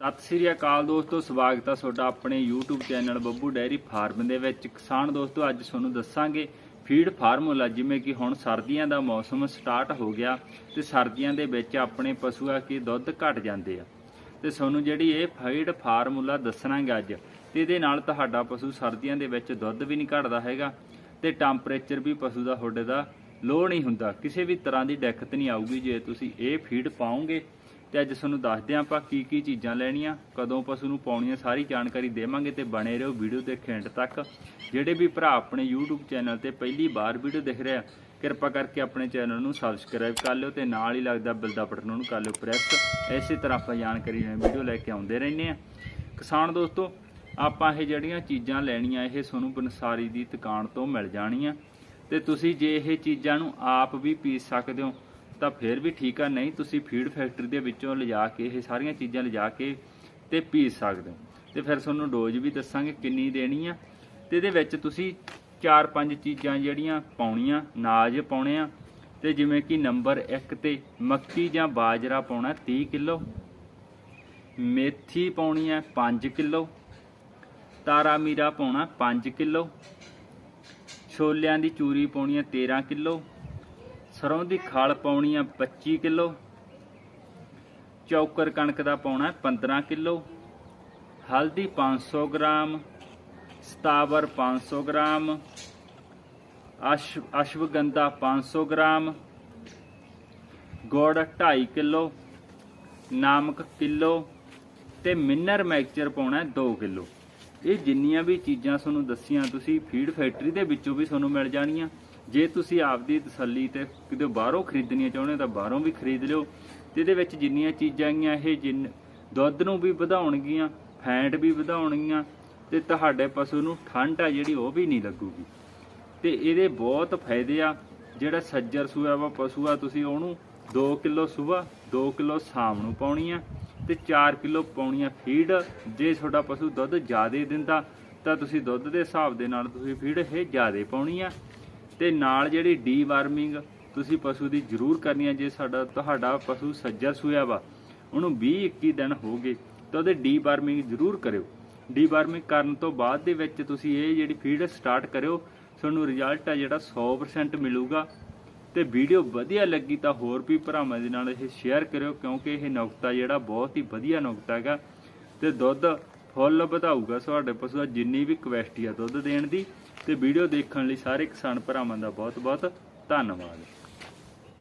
ਸਤਿ ਸ੍ਰੀ ਅਕਾਲ ਦੋਸਤੋ, ਸਵਾਗਤ ਹੈ ਤੁਹਾਡਾ ਆਪਣੇ YouTube channel Babbu dairy farm ਦੇ ਵਿੱਚ। ਕਿਸਾਨ ਦੋਸਤੋ, ਅੱਜ ਤੁਹਾਨੂੰ ਦੱਸਾਂਗੇ ਫੀਡ ਫਾਰਮੂਲਾ, ਜਿਵੇਂ ਕਿ ਹੁਣ ਸਰਦੀਆਂ ਦਾ ਮੌਸਮ ਸਟਾਰਟ ਹੋ ਗਿਆ ਤੇ ਸਰਦੀਆਂ ਦੇ ਵਿੱਚ ਆਪਣੇ ਪਸ਼ੂ ਆ ਕੀ ਦੁੱਧ ਘਟ ਜਾਂਦੇ ਆ। ਤੇ ਤੁਹਾਨੂੰ ਜਿਹੜੀ ਇਹ ਫੀਡ ਫਾਰਮੂਲਾ ਦੱਸਣਾਗਾ ਅੱਜ, ਤੇ ਇਹਦੇ ਨਾਲ ਤੁਹਾਡਾ ਪਸ਼ੂ ਸਰਦੀਆਂ ਦੇ ਵਿੱਚ ਦੁੱਧ ਵੀ ਨਹੀਂ ਘਟਦਾ ਹੈਗਾ ਤੇ ਟੈਂਪਰੇਚਰ ਵੀ ਪਸ਼ੂ ਦਾ ਤੁਹਾਡੇ ਦਾ ਲੋ ਨਹੀਂ ਹੁੰਦਾ। ਕਿਸੇ ਵੀ ਤਰ੍ਹਾਂ ਦੀ ਦਿੱਕਤ ਨਹੀਂ ਆਊਗੀ, ਜੇ ਤੁਸੀਂ ਇਹ ਫੀਡ ਪਾਓਗੇ ਤੇ ਅੱਜ ਤੁਹਾਨੂੰ ਦੱਸਦੇ ਹਾਂ ਆਪਾਂ ਕੀ ਕੀ ਚੀਜ਼ਾਂ ਲੈਣੀਆਂ, ਕਦੋਂ ਪਸ਼ੂ ਨੂੰ ਪਾਉਣੀਆਂ, ਸਾਰੀ ਜਾਣਕਾਰੀ ਦੇਵਾਂਗੇ ਤੇ ਬਣੇ ਰਹੋ ਵੀਡੀਓ ਦੇ ਐਂਡ ਤੱਕ। ਜਿਹੜੇ ਵੀ ਭਰਾ ਆਪਣੇ YouTube ਚੈਨਲ ਤੇ ਪਹਿਲੀ ਵਾਰ ਵੀਡੀਓ ਦੇਖ ਰਿਹਾ ਕਿਰਪਾ ਕਰਕੇ ਆਪਣੇ ਚੈਨਲ ਨੂੰ ਸਬਸਕ੍ਰਾਈਬ ਕਰ ਲਿਓ ਤੇ ਨਾਲ ਹੀ ਲੱਗਦਾ ਬਿੱਲ ਦਾ ਬਟਨ ਉਹਨੂੰ ਕਰ ਲਿਓ ਪ੍ਰੈਸ। ਇਸੇ ਤਰ੍ਹਾਂ ਆਪਾਂ ਜਾਣਕਾਰੀ ਨਾਲ ਵੀਡੀਓ ਲੈ ਕੇ ਆਉਂਦੇ ਰਹਿੰਦੇ ਆ ਕਿਸਾਨ ਦੋਸਤੋ, ਆਪਾਂ ਇਹ ਜਿਹੜੀਆਂ ਚੀਜ਼ਾਂ ਲੈਣੀਆਂ, ਇਹ ਤੁਹਾਨੂੰ ਬਨਸਾਰੀ ਦੀ ਦੁਕਾਨ ਤੋਂ ਮਿਲ ਜਾਣੀਆਂ। ਤੇ ਤੁਸੀਂ ਜੇ ਇਹ ਚੀਜ਼ਾਂ ਨੂੰ ਆਪ ਵੀ ਪੀਸ ਸਕਦੇ ਹੋ ਤਾਂ ਫਿਰ ਵੀ ਠੀਕ ਆ, ਨਹੀਂ ਤੁਸੀਂ ਫੀਡ ਫੈਕਟਰੀ ਦੇ ਵਿੱਚੋਂ ਲਿਜਾ ਕੇ, ਇਹ ਸਾਰੀਆਂ ਚੀਜ਼ਾਂ ਲਿਜਾ ਕੇ ਤੇ ਪੀ ਸਕਦੇ ਹੋ। ਤੇ ਫਿਰ ਤੁਹਾਨੂੰ ਡੋਜ਼ ਵੀ ਦੱਸਾਂਗੇ ਕਿੰਨੀ ਦੇਣੀ ਆ। ਤੇ ਇਹਦੇ ਵਿੱਚ ਤੁਸੀਂ ਚਾਰ ਪੰਜ ਚੀਜ਼ਾਂ ਜਿਹੜੀਆਂ ਪਾਉਣੀਆਂ ਨਾਜ ਪਾਉਣੇ ਆ। ਤੇ ਜਿਵੇਂ ਕਿ ਨੰਬਰ 1 ਤੇ ਮੱਕੀ ਜਾਂ ਬਾਜਰਾ ਪਾਉਣਾ 30 ਕਿਲੋ। ਮੇਥੀ ਪਾਉਣੀ ਹੈ 5 ਕਿਲੋ। ਤਾਰਾ ਮੀਰਾ ਪਾਉਣਾ 5 ਕਿਲੋ। ਛੋਲਿਆਂ ਦੀ ਚੂਰੀ ਪਾਉਣੀ ਹੈ 13 ਕਿਲੋ। ਸਰੋਂ ਦੀ ਖਾਲ ਪਾਉਣੀ ਹੈ 25 ਕਿਲੋ, ਚੌਕਰ ਕਣਕ ਦਾ ਪਾਉਣਾ ਹੈ 15 ਕਿਲੋ, ਹਲਦੀ 500 ਗ੍ਰਾਮ, ਸਤਾਵਰ 500 ਗ੍ਰਾਮ, ਅਸ਼, ਅਸ਼ਵਗੰਧਾ 500 ਗ੍ਰਾਮ, ਗੁੜ 2.5 ਕਿਲੋ, ਨਮਕ ਕਿਲੋ ਤੇ ਮਿਨਰ ਮੈਕਚਰ ਪਾਉਣਾ ਹੈ 2 ਕਿਲੋ। ਇਹ ਜਿੰਨੀਆਂ ਵੀ ਚੀਜ਼ਾਂ ਤੁਹਾਨੂੰ ਦੱਸੀਆਂ, ਤੁਸੀਂ ਫੀਡ ਫੈਕਟਰੀ ਦੇ ਵਿੱਚੋਂ ਵੀ ਤੁਹਾਨੂੰ ਮਿਲ ਜਾਣੀਆਂ। ਜੇ ਤੁਸੀਂ ਆਪਦੀ ਤਸੱਲੀ ਤੇ ਕਿਤੇ ਬਾਹਰੋਂ ਖਰੀਦਣੀਆਂ ਚਾਹੁੰਦੇ ਹੋ ਤਾਂ ਬਾਹਰੋਂ ਵੀ ਖਰੀਦ ਲਿਓ ਤੇ ਇਹਦੇ ਵਿੱਚ ਜਿੰਨੀਆਂ ਚੀਜ਼ਾਂ ਆਈਆਂ, ਇਹ ਜਿੰਨ ਦੁੱਧ ਨੂੰ ਵੀ ਵਧਾਉਣਗੀਆਂ, ਫੈਂਟ ਵੀ ਵਧਾਉਣਗੀਆਂ ਤੇ ਤੁਹਾਡੇ ਪਸ਼ੂ ਨੂੰ ਠੰਡ ਆ ਜਿਹੜੀ ਉਹ ਵੀ ਨਹੀਂ ਲੱਗੂਗੀ। ਤੇ ਇਹਦੇ ਬਹੁਤ ਫਾਇਦੇ ਆ, ਜਿਹੜਾ ਸੱਜਰ ਸੂਆ ਵਾ, ਪਸ਼ੂ ਆ ਤੁਸੀਂ ਉਹਨੂੰ 2 ਕਿਲੋ ਸਵੇਰ 2 ਕਿਲੋ ਸ਼ਾਮ ਨੂੰ ਪਾਉਣੀ ਆ ਤੇ 4 ਕਿਲੋ ਪਾਉਣੀ ਆ ਫੀਡ। ਜੇ ਤੁਹਾਡਾ ਪਸ਼ੂ ਦੁੱਧ ਜ਼ਿਆਦਾ ਦਿੰਦਾ ਤਾਂ ਤੁਸੀਂ ਦੁੱਧ ਦੇ ਹਿਸਾਬ ਦੇ ਨਾਲ ਤੁਸੀਂ ਫੀਡ ਇਹ ਜ਼ਿਆਦਾ ਪਾਉਣੀ ਆ। ਤੇ ਨਾਲ ਜਿਹੜੀ ਡੀ ਵਾਰਮਿੰਗ ਤੁਸੀਂ ਪਸ਼ੂ ਦੀ ਜ਼ਰੂਰ ਕਰਨੀ ਆ ਜੇ ਸਾਡਾ, ਤੁਹਾਡਾ ਪਸ਼ੂ ਸੱਜਾ ਸੂਆ ਵਾ, ਉਹਨੂੰ 20 21 ਦਿਨ ਹੋ ਗਏ, ਤਾਂ ਉਹਦੇ ਡੀ ਵਾਰਮਿੰਗ ਜ਼ਰੂਰ ਕਰਿਓ। ਡੀ ਵਾਰਮਿੰਗ ਕਰਨ ਤੋਂ ਬਾਅਦ ਦੇ ਵਿੱਚ ਤੁਸੀਂ ਇਹ ਜਿਹੜੀ ਫੀਡ ਸਟਾਰਟ ਕਰਿਓ, ਤੁਹਾਨੂੰ ਰਿਜ਼ਲਟ ਆ ਜਿਹੜਾ 100% ਮਿਲੂਗਾ। ਤੇ ਵੀਡੀਓ ਵਧੀਆ ਲੱਗੀ ਤਾਂ ਹੋਰ ਵੀ ਭਰਾਵਾਂ ਦੇ ਨਾਲ ਇਹ ਸ਼ੇਅਰ ਕਰਿਓ, ਕਿਉਂਕਿ ਇਹ ਨੁਕਤਾ ਜਿਹੜਾ ਬਹੁਤ ਹੀ ਵਧੀਆ ਨੁਕਤਾ ਹੈਗਾ। ਤੇ ਦੁੱਧ ਫੁੱਲ ਵਧਾਊਗਾ ਤੁਹਾਡੇ ਪਸ਼ੂ ਦਾ, ਜਿੰਨੀ ਵੀ ਕੁਐਸਟੀ ਆ ਦੁੱਧ ਦੇਣ ਦੀ। ਤੇ ਵੀਡੀਓ ਦੇਖਣ ਲਈ ਸਾਰੇ ਕਿਸਾਨ ਭਰਾਵਾਂ ਦਾ ਬਹੁਤ ਬਹੁਤ ਧੰਨਵਾਦ।